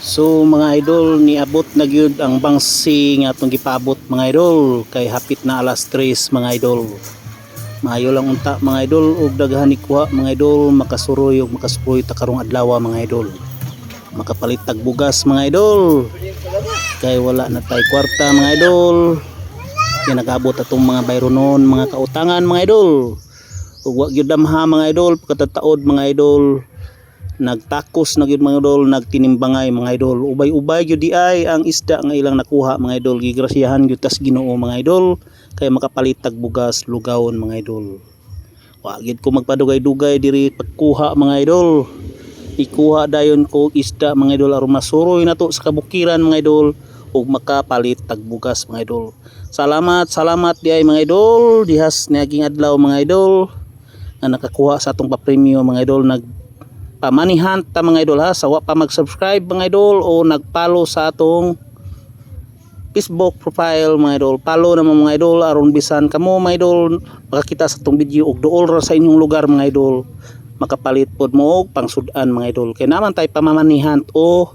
So mga idol niabot na gyud ang bangsi nga atong gipaabot mga idol kay hapit na alas 3 mga idol. Maayo lang unta mga idol ug daghan ni kuha mga idol makasuroy ug makasuroy ta karong adlaw mga idol. Makapalit tag bugas mga idol. Kay wala na tay kwarta mga idol. Kaya nag-abot atong mga bayronon, mga kautangan mga idol. Ug wa gyud damha mga idol pagkatataod mga idol nagtakos na gyud mga idol nagtinimbangay mga idol. Ubay-ubay gyud di ay ang isda nga ilang nakuha mga idol. Gigrasyahan gyud tas Ginoo mga idol. Kay makapalit tag bugas lugawon mga idol. Wa gyud ko magpadugay-dugay diri pagkuha mga idol. Ikuha dayon ko isda mga idol aron masuroy nato sa kabukiran mga idol ug makapalit tag bugas mga idol. Salamat salamat di ay mga idol. Dihas naging adlaw mga idol nga nakakuha sa atong pa-premium mga idol. Nag pamanihan ta mga idol ha? Sawa pa mag-subscribe mga idol o nag-follow sa atong Facebook profile mga idol. Follow naman mga idol aron bisan kamo mga idol makakita sa atong video og duol ra sa inyong lugar mga idol. Makapalit pod mo og pangsudan mga idol. Kay naman tay pamamanihan o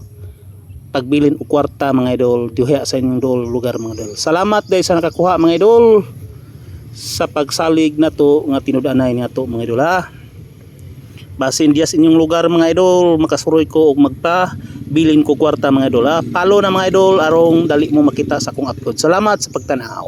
pagbilin og kwarta mga idol diha sa inyong duol lugar mga idol. Salamat dahil sa nakakuha mga idol sa pagsalig na to nga tinud-anay nga to mga idol ha basin dias inyong lugar mga idol. Makasuroy ko og magpa bilin ko kwarta mga idol ha. Follow na mga idol arong dali mo makita sa akong upload. Salamat sa pagtanaw